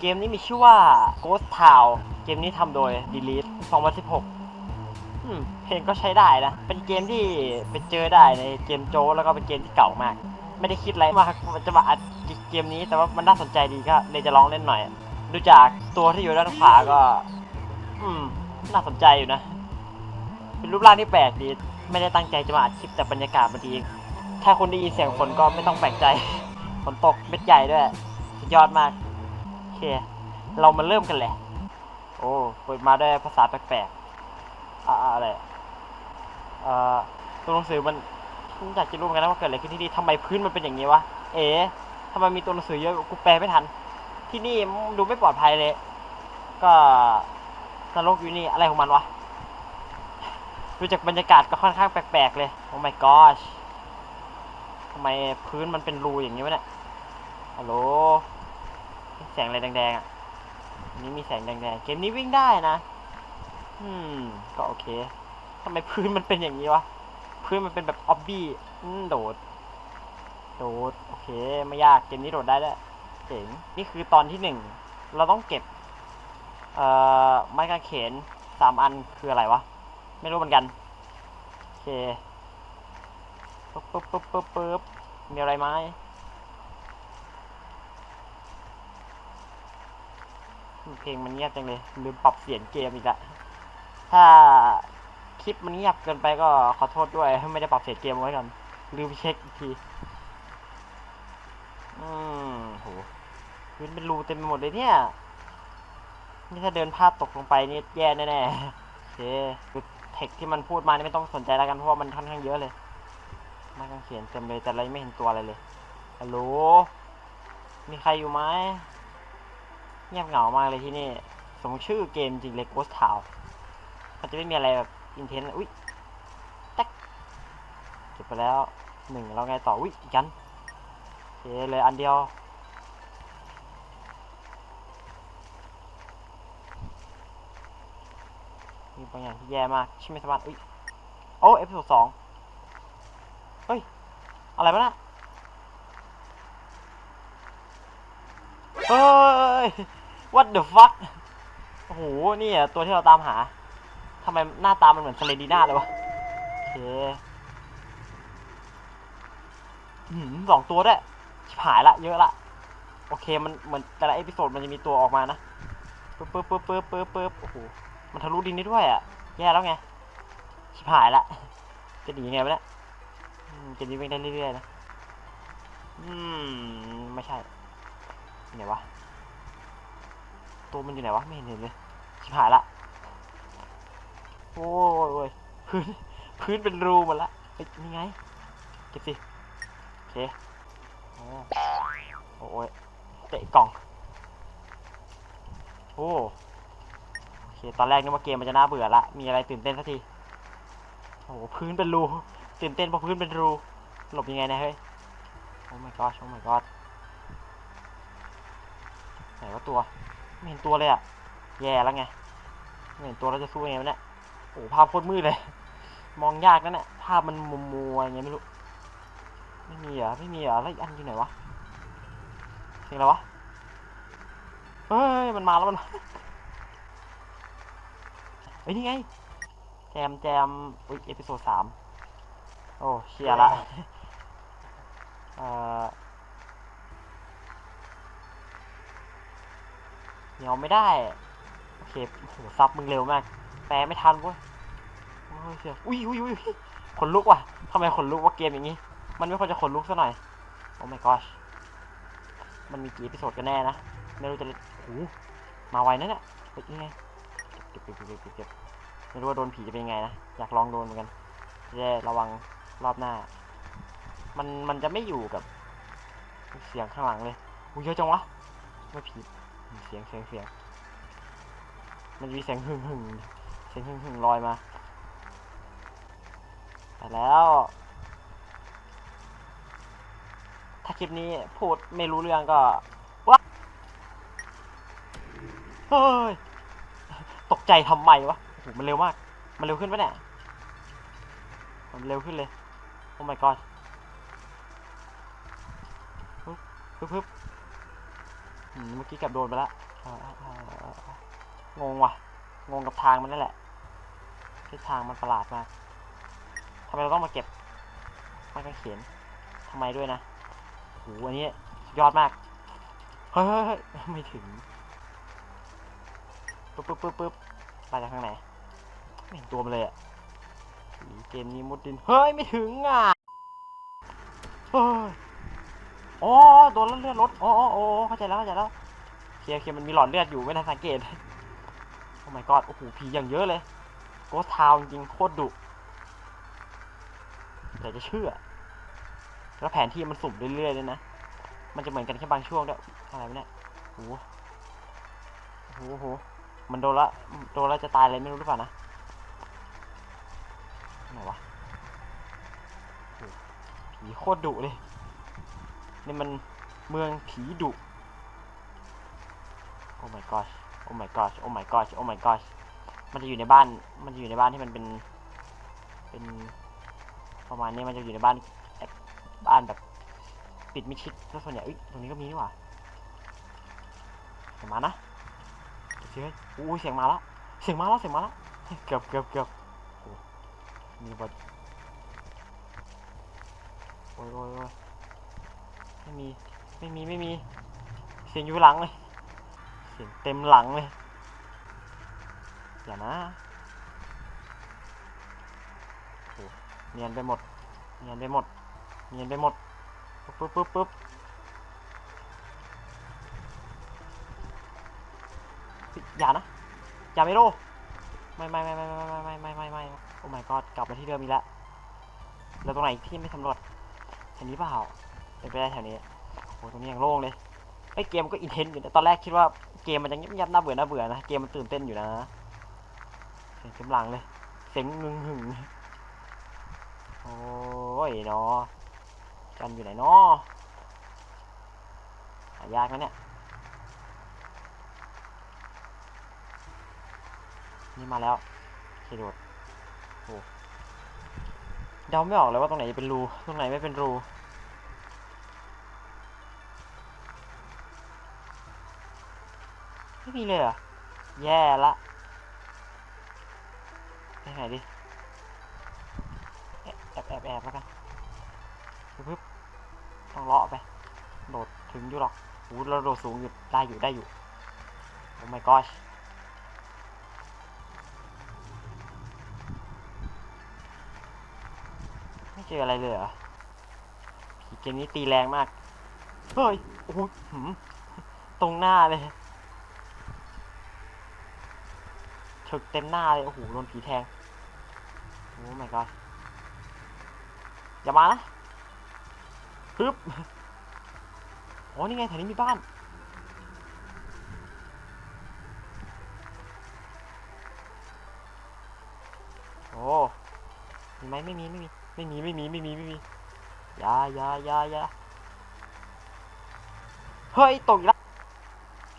เกมนี้มีชื่อว่า Ghost Town เกมนี้ทำโดย Delete 2016อืมเพลงก็ใช้ได้นะ เป็นเกมที่ไปเจอได้ในเกมโจ้แล้วก็เป็นเกมที่เก่ามาก ไม่ได้คิดอะไรมากว่าจะมาอัดเกมนี้แต่ว่ามันน่าสนใจดีก็เลยจะลองเล่นหน่อย ดูจากตัวที่อยู่ด้านขวาก็ อืม น่าสนใจอยู่นะ เป็นรูปร่างที่แปลกดี ไม่ได้ตั้งใจจะมาอัดคลิปแต่บรรยากาศมันดี ถ้าคุณได้ยินเสียงฝนก็ไม่ต้องแปลกใจ ฝนตกเม็ดใหญ่ด้วย สุดยอดมากโอ เค เรามาเริ่มกันเลย โอ้เปิดมาด้วยภาษาแปลกๆอ่าอะไรเอ่อตัวหนังสือมันฉันอยากจะรู้เหมือนกันนะว่าเกิดอะไรขึ้นที่นี่ทำไมพื้นมันเป็นอย่างนี้วะ เอ๋ทำไมมีตัวหนังสือเยอะกูแปลไม่ทัน ที่นี่ดูไม่ปลอดภัยเลย ก็นรกอยู่นี่อะไรของมันวะดูจากบรรยากาศก็ค่อนข้างแปลกๆเลยโอ้ my gosh ทำไมพื้นมันเป็นรูอย่างนี้วะเนี่ยฮัลโหล แสงอะไรแดงๆอะอันนี้มีแสงแดงๆเกมนี้วิ่งได้นะ อืม ก็โอเคทำไมพื้นมันเป็นอย่างนี้วะ พื้นมันเป็นแบบออบบี้โดด โดด โอเค ไม่ยากเกมนี้โดดได้ด้วเจ๋งนี่คือตอนที่หนึ่ง เราต้องเก็บ เอ่อ ไม้กางเขนสามอันคืออะไรวะ ไม่รู้เหมือนกัน โอเคปึ๊บปึ๊บปึ๊บปึ๊บปึ๊บมีอะไรไหม เพลงมันเงียบจังเลยลืมปรับเสียงเกมอีกละถ้าคลิปมันเงียบเกินไปก็ขอโทษด้วยไม่ได้ปรับเสียงเกมไว้ก่อนลืมเช็คอีกทีอืมโหพื้นเป็นรูเต็มไปหมดเลยเนี่ยนี่ถ้าเดินพลาดตกลงไปนี่แย่แน่ๆโอเคคือเทคที่มันพูดมานี่ไม่ต้องสนใจแล้วกันเพราะว่ามันค่อนข้างเยอะเลยมันกางเขียนเต็มเลยแต่เราไม่เห็นตัวอะไรเลยฮัลโหลมีใครอยู่ไหม เงียบเหงามากเลยที่นี่ สมชื่อเกมจริงเลย Ghost Town มันจะไม่มีอะไรแบบอินเทนอุ้ยแท็กเก็บไปแล้วหนึ่งแล้วไงต่ออุ้ยอีกันโอเคเลยอันเดียวมีบางอย่างที่แย่มากชิไม่สมารถอุ้ยโอ้เอพิโซดสองเฮ้ย อะไรวะน่ะเฮ้ย what the fuck โอ้โหนี่อะตัวที่เราตามหาทำไมหน้าตามันเหมือนเซเลดีน่าเลยวะโอเคหืมสองตัวด้วยชิบหายละ เยอะละ โอเคมันเหมือนแต่ละเอพิโซดมันจะมีตัวออกมานะปึ๊บปึ๊บปึ๊บปึ๊บปึ๊บปึ๊บโอ้โหมันทะลุดินได้ด้วยอะ แย่แล้วไงชิบหายละ จะหนียังไงวะเนี่ยอืมเกมนี้วิ่งได้เรื่อยๆนะ อืม ไม่ใช่ไหนวะ ตัวมันอยู่ไหนวะไม่เห็นเห็นเลยชิบหายละโอ้ยโอ้ยพื้นพื้นเป็นรูหมดละเฮ้ยนี่ไงเก็บสิโอเคโอ้โอ้ยเตะกล่องโอ้โอเคตอนแรกนึกว่าเกมมันจะน่าเบื่อละมีอะไรตื่นเต้นสักทีโอ้พื้นเป็นรูตื่นเต้นเพราะพื้นเป็นรูหลบยังไงเนะเฮ้ยโอ้ my god โอ้ my god ไหนว่าตัว ไม่เห็นตัวเลยอะแย่แล้วไงไม่เห็นตัวเราจะสู้ยังไงวะเนี่ยโอ้ภาพโคตรมืดเลย มองยากนั่นแหละภาพมันมัวมัวๆอย่างเงี้ยไม่รู้ ไม่มีเหรอไม่มีเหรอแล้วอีกอันอยู่ไหนวะเสียงอะไรวะเฮ้ยมันมาแล้วมันมาเฮ้ยนี่ไง แจมแจมอุ้ยเอพิโซดสามโอ้เชียร์ละเอ่อ เหนียวไม่ได้ โอเคโหซับมึงเร็วมาก แปลไม่ทันเว้ยโอ้ยเชียอุ้ยอุ้ยอุ้ยขนลุกว่ะทำไมขนลุกว่าเกมอย่างนี้ มันไม่ควรจะขนลุกซะหน่อย โอ้ my gosh มันมีกี่พิโซดกันแน่นะ ไม่รู้จะเล่นโอ้มาไวนะเนี่ยเฮ้ยนี่ไงเก็บเก็บเก็บเก็บเก็บเก็บไม่รู้ว่าโดนผีจะเป็นยังไงนะ อยากลองโดนเหมือนกันจะระวังรอบหน้า มันมันจะไม่อยู่กับ เสียงข้างหลังเลยอุ้ยเยอะจังวะไม่ผิด เสียงเสียงเสียงมันมีเสียงหึ่งหึ่งเสียงหึ่งหึ่งลอยมาแต่แล้ว ถ้าคลิปนี้พูดไม่รู้เรื่องก็ว้าเฮ้ย ตกใจทำไมวะโอ้โหมันเร็วมาก มันเร็วขึ้นปะเนี่ย มันเร็วขึ้นเลย โอ้ my god ปึ๊บปึ๊บปึ๊บ เมื่อกี้เกับโดนไปละเอ่อเอ่อเอ่องงว่ะ งงกับทางมันนั่นแหละทิศทางมันประหลาดมากทำไมเราต้องมาเก็บไม้กางเขนทำไมด้วยนะโหอันนี้ยอดมาก เฮ้ยไม่ถึง ปึ๊บปึ๊บปึ๊บปึ๊บมาจากข้างไหนไม่เห็นตัวมันเลยอะเกมนี้มุดดิน เฮ้ย ไม่ถึงอะ เฮ้ย อ๋อโดนแล้วเลือดลดอ๋ออ๋ออ๋อเข้าใจแล้วเข้าใจแล้วเคโอเคมันมีหลอดเลือดอยู่ไม่ทันสังเกตโอ้ my god โอ้โหผีอย่างเยอะเลยโกสทาวจริงโคตรดุแต่จะเชื่อ แล้วแผนที่มันสุ่มเรื่อยๆเลยนะ มันจะเหมือนกันแค่บางช่วงด้วยอะไรเนี่ยโอ้โหโอ้โหมันโดนละ โดนล้วจะตายเลยไม่รู้หรือเปล่านะไหนวะโหผีโคตรดุเลย นี่มันเมืองผีดุโอ้ my gosh โอ้ my gosh โอ้ my gosh โอ้ my gosh มันจะอยู่ในบ้าน มันจะอยู่ในบ้านที่มันเป็น เป็นประมาณนี้มันจะอยู่ในบ้านบ้านแบบปิดมิชิดแล้วส่วนใหญ่เอ้ยตรงนี้ก็มีนี่หว่าเสียงมานะเสียงอู้เสียงมาแล้วเสียงมาแล้วเสียงมาแล้วเกือบเกือบเกือบมีบทโอ้ยโอ้ยโอ้ย ไม่มี ไม่มี ไม่มี เสียงอยู่หลังเลย เสียงเต็มหลังเลย อย่านะเนียนไปหมด เนียนไปหมด เนียนไปหมดปึ๊บปึ๊บปึ๊บปึ๊บอย่านะ อย่าไม่โลไม่ไม่ไม่ไม่ไม่ไม่ไม่ไม่ไม่ไม่โอ้ my god กลับมาที่เดิมอีกแล้ว แล้วตรงไหนที่ไม่สำรวจแถวนี้เปล่า เป็นไปได้แถวนี้โอ้ตรงนี้ยังโล่งเลยไอ้เกมก็อินเทนต์อยู่นะตอนแรกคิดว่าเกมมันจะเงียบๆน่าเบื่อน่าเบื่อนะเกมมันตื่นเต้นอยู่นะเสียงเต็มหลังเลย เสียงงึงหึงโอ้ยเนาะกันอยู่ไหนเนาะหายากไหมเนี่ยนี่มาแล้วเคโดดโอ้เดาไม่ออกเลยว่าตรงไหนเป็นรูตรงไหนไม่เป็นรู ไม่มีเลยเหรอะแย่ละไปไหนดิ แอบแอบแอบแล้วกันปึ๊บต้องเลาะไป โดดถึงอยู่หรอกโอ้เราโดดสูงอยู่ ได้อยู่ได้อยู่ โอ้ my gosh ไม่เจออะไรเลยเหรอผีเกมนี้ตีแรงมาก เฮ้ย โอ้โหตรงหน้าเลย ถึกเต็มหน้าเลย โอ้โห โดนผีแทง โอ้ my god อย่ามานะปึ๊บโอ้นี่ไงแถวนี้มีบ้าน โอ้มีไหมไม่มี ไม่มี ไม่มี ไม่มี ไม่มี ไม่มียายายายาเฮ้ย ตกอีกแล้ว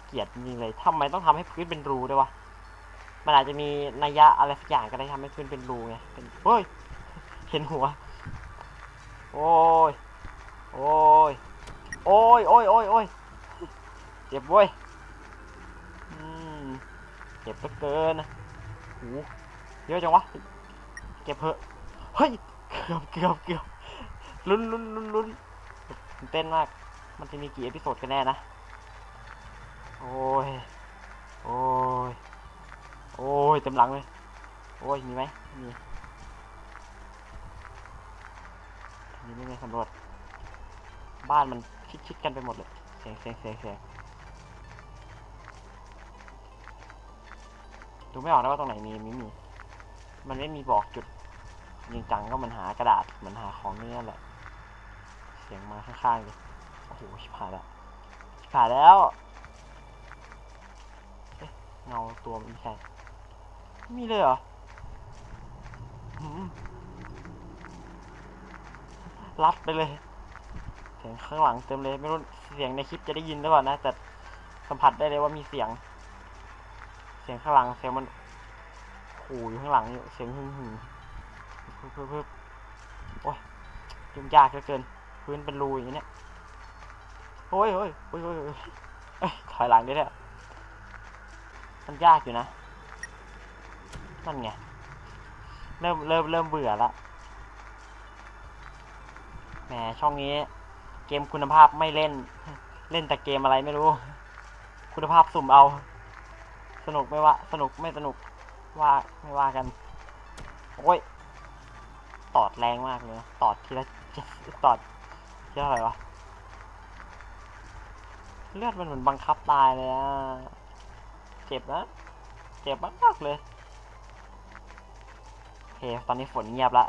เกลียดจริงเลยทำไมต้องทำให้พื้นเป็นรูด้วยวะ มันอาจจะมีนัยยะอะไรสักอย่างก็ได้ทำให้พื้นเป็นรูไงเป็นเฮ้ยเห็นหัว โอ้ย โอ้ย โอ้ยโอ้ยโอ้ยโอ้ยเจ็บเว้ยอืมเจ็บเหลือเกินนะโหเยอะจังวะ เก็บเพอะเฮ้ย เกือบเกือบเกือบลุ้นลุ้นลุ้นลุ้นตื่นเต้นมาก มันจะมีกี่เอพิโซดกันแน่นะ โอ้ย โอ้ย โอ้ยเต็มหลังเลย โอ้ย มีไหมมีนี่ไม่ได้สำรวจ บ้านมันชิดๆกันไปหมดเลย เสียงเสียงเสียงเสียงดูไม่ออกนะว่าตรงไหนมีมีมี มันไม่มีบอกจุดจริงจังก็มันหากระดาษเหมันหาของนี่นั่นแหละ เสียงมาข้างๆเลยโอ้โหชิบหายแล้วชิบหายแล้วเงาตัวมันไม่ใช่ มีเลยเหรอรัดไปเลย เสียงข้างหลังเต็มเลย ไม่รู้เสียงในคลิปจะได้ยินหรือเปล่านะ แต่สัมผัสได้เลยว่ามีเสียง เสียงข้างหลังเสียงมันขู่อยู่ข้างหลังอยู่เสียงหึ่งหึ่งเพิ่มเพิ่มโอ้ยยุ่งยากเหลือเกิน พื้นเป็นรูอย่างเนี้ยโอ้ยโอ้ยโอ้ยโอ้ยถอยหลังได้ด้วมันยากอยู่นะ นั่นไง เริ่มเริ่มเริ่มเบื่อละแหมช่องนี้ เกมคุณภาพไม่เล่น เล่นแต่เกมอะไรไม่รู้ คุณภาพสุ่มเอา สนุกไม่ว่า สนุกไม่สนุกว่าไม่ว่ากัน โอ้ย ตอดแรงมากเลย ตอดทีละตอดทีละเท่าไหร่วะ เลือดมันเหมือนบังคับตายเลยอะเจ็บนะ เจ็บมากๆเลย เค ตอนนี้ฝนเงียบละ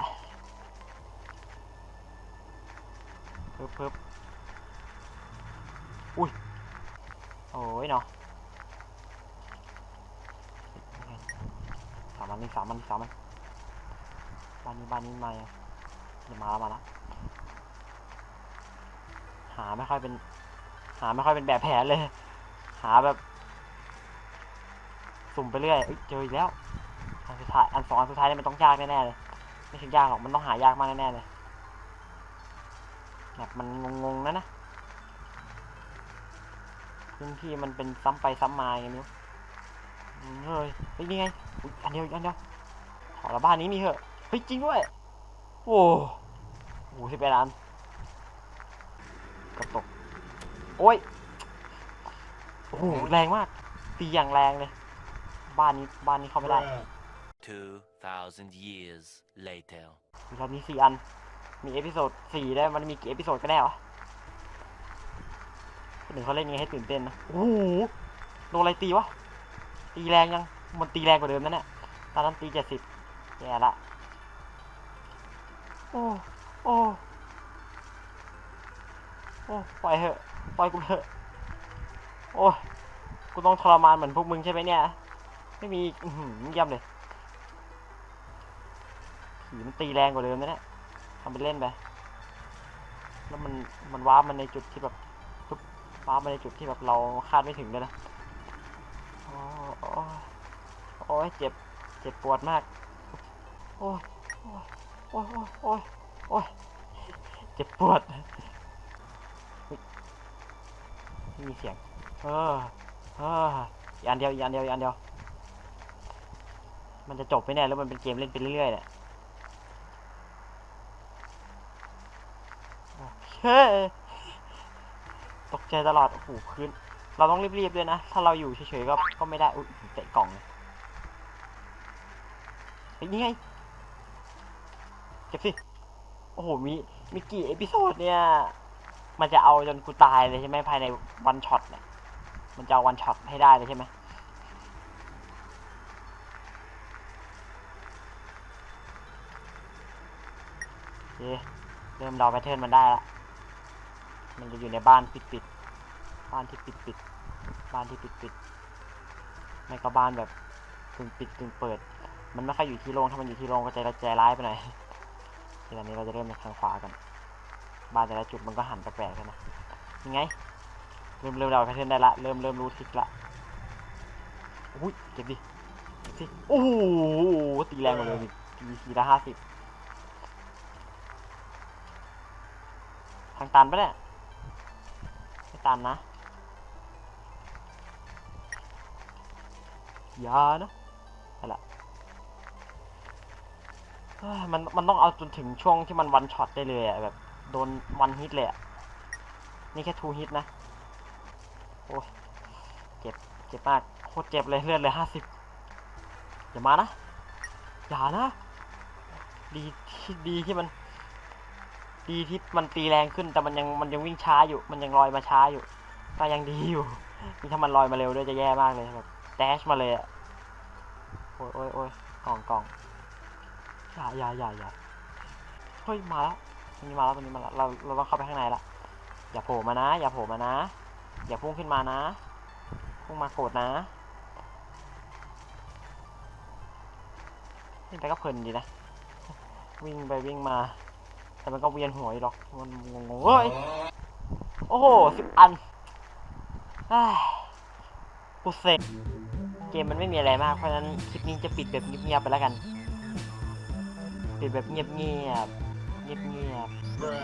ปึ๊บปึ๊บอุ้ย โอ้ยเนาะสามอันนี่สามอันนี่สามอันบ้านนี้บ้านนี้มาเดี๋ยวมาแล้วมาแล้วหาไม่ค่อยเป็น หาไม่ค่อยเป็นแบบแผนเลย หาแบบ สุ่มไปเรื่อยเจออีกแล้ว สุดท้ายอันสองอันสุดท้ายนี่มันต้องยากแน่ๆเลย ไม่ถึงยากหรอกมันต้องหายากมากแน่ๆเลยแบบมันงงๆนะนะพื้นที่มันเป็นซ้ำไปซ้ำมาอย่างนี้เฮ้ยเฮ้ยนี่ไงๆอันเดียวอันเดียวขอละบ้านนี้มีเหอะเฮ้ยจริงด้วยโอ้โหสิบแปดอันกระตกโอ้ยโอ้โหแรงมากตีอย่างแรงเลย บ้านนี้บ้านนี้เข้าไม่ได้ 2,000 years later. รอบนี้สี่อัน มีเอพิโซดสี่ได้ มันมีกี่เอพิโซดกันแน่วะหนึ่งเขาเล่นยังไงให้ตื่นเต้นนะ โอ้โห โดนอะไรตีวะ ตีแรงยัง มันตีแรงกว่าเดิมนั่นแหละตอนนั้นตีเจ็ดสิบแย่ละ โอ้ โอ้ โอ้ ปล่อยเหอะ ปล่อยกูเถอะ โอ้ กูต้องทรมานเหมือนพวกมึงใช่ไหมเนี่ย ไม่มีอือหือเยี่ยมเลย ผีมันตีแรงกว่าเดิมนะเนี่ยทำไปเล่นไป แล้วมันมันว้ามันในจุดที่แบบปุ๊บว้าร์ปมาในจุดที่แบบเราคาดไม่ถึงเลยนะโอ้โอ้ยโอ้เจ็บ เจ็บปวดมาก โอ้ยโอ้ยโอ้ยโอ้ยโอ้ยเจ็บปวดมีเสียง เออเอออีกอันเดียวอีกอันเดียวอีกอันเดียว มันจะจบไปแน่แล้วมันเป็นเกมเล่นไปเรื่อยๆเนี่ยฮ้ย ตกใจตลอดโอ้โหคืนเราต้องรีบๆด้วยนะ ถ้าเราอยู่เฉยๆก็ก็ไม่ได้ อุ้ยเตะกล่องเลยนี่ไง เก็บสิ โอ้โห มี มีกี่เอพิโซดเนี่ย มันจะเอาจนกูตายเลยใช่ไหมภายในวันช็อตเนี่ย มันจะเอาวันช็อตให้ได้เลยใช่ไหมเริ่มเดาแพทเทิร์นมันได้ละ มันจะอยู่ในบ้านปิดปิดๆบ้านที่ปิดปิดๆบ้านที่ปิดปิดๆไม่ก็บ้านแบบกึ่งปิดกึ่งเปิด มันไม่ค่อยอยู่ที่โล่งถ้ามันอยู่ที่โล่งก็ใจใจร้ายไปหน่อยทีนี้เราจะเริ่มในทางขวากัน บ้านแต่ละจุดมันก็หันแปลกๆกันนะยังไง เริ่มเริ่มเดาแพทเทิร์นได้ละ เริ่มเริ่มรู้ทริกละอุ้ยเจ็บดิเจ็บสิโอ้โหตีแรงกว่าเลยอีกตีทีละห้าสิบทางตันปะเนี่ย ไม่ตันนะ อย่านะไปละเฮ้ยมันมันต้องเอาจนถึงช่วงที่มันวันช็อตได้เลยอะแบบ โดนวันฮิตเลยอะนี่แค่ทูฮิตนะ โอ้ยเจ็บ เจ็บมาก โคตรเจ็บเลยเลือดเลยห้าสิบอย่ามานะ อย่านะ ดีที่ดีที่มัน ดีที่มันตีแรงขึ้นแต่มันยังมันยังวิ่งช้าอยู่ มันยังลอยมาช้าอยู่ก็ยังดีอยู่นี่ถ้ามันลอยมาเร็วด้วยจะแย่มากเลยแบบแดชมาเลยอะโอ้ยโอ้ยโอ้ยกล่องกล่องอย่าอย่าอย่าอย่าเฮ้ยมาแล้วตรงนี้มาแล้วตรงนี้มาแล้วเราเราต้องเข้าไปข้างในละอย่าโผล่มานะ อย่าโผล่มานะ อย่าพุ่งขึ้นมานะพุ่งมาโกรธนะนี่ไปก็เพลินดีนะ วิ่งไปวิ่งมา แต่มันก็เวียนหัวอยู่หรอก มันงงเฮ้ย โอ้โหสิบอันอ้กูเซ็งเกมมันไม่มีอะไรมาก เพราะฉะนั้นคลิปนี้จะปิดแบบเงียบๆไปแล้วกัน ปิดแบบเงียบๆ เงียบๆ